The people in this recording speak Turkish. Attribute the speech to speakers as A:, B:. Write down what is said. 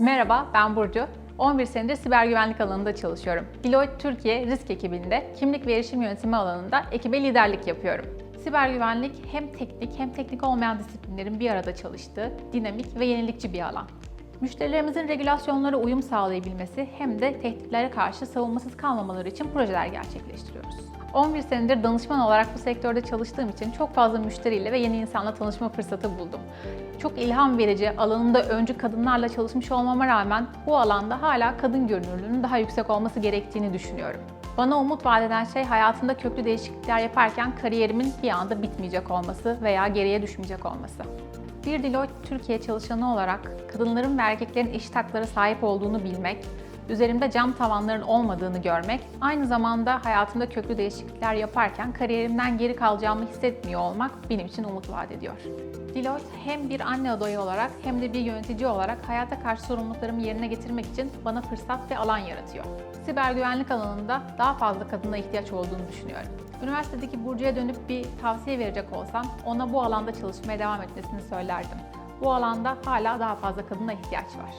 A: Merhaba, ben Burcu. 11 senedir siber güvenlik alanında çalışıyorum. Deloitte Türkiye risk ekibinde kimlik ve erişim yönetimi alanında ekibe liderlik yapıyorum. Siber güvenlik hem teknik hem teknik olmayan disiplinlerin bir arada çalıştığı dinamik ve yenilikçi bir alan. Müşterilerimizin regülasyonlara uyum sağlayabilmesi hem de tehditlere karşı savunmasız kalmamaları için projeler gerçekleştiriyoruz. 11 senedir danışman olarak bu sektörde çalıştığım için çok fazla müşteriyle ve yeni insanla tanışma fırsatı buldum. Çok ilham verici, alanında öncü kadınlarla çalışmış olmama rağmen bu alanda hala kadın görünürlüğünün daha yüksek olması gerektiğini düşünüyorum. Bana umut vaat eden şey hayatımda köklü değişiklikler yaparken kariyerimin bir anda bitmeyecek olması veya geriye düşmeyecek olması. Bir Deloitte Türkiye çalışanı olarak kadınların ve erkeklerin eşit haklara sahip olduğunu bilmek, üzerimde cam tavanların olmadığını görmek, aynı zamanda hayatımda köklü değişiklikler yaparken kariyerimden geri kalacağımı hissetmiyor olmak benim için umut vaat ediyor. Deloitte hem bir anne adayı olarak hem de bir yönetici olarak hayata karşı sorumluluklarımı yerine getirmek için bana fırsat ve alan yaratıyor. Siber güvenlik alanında daha fazla kadına ihtiyaç olduğunu düşünüyorum. Üniversitedeki Burcu'ya dönüp bir tavsiye verecek olsam ona bu alanda çalışmaya devam etmesini söylerdim. Bu alanda hala daha fazla kadına ihtiyaç var.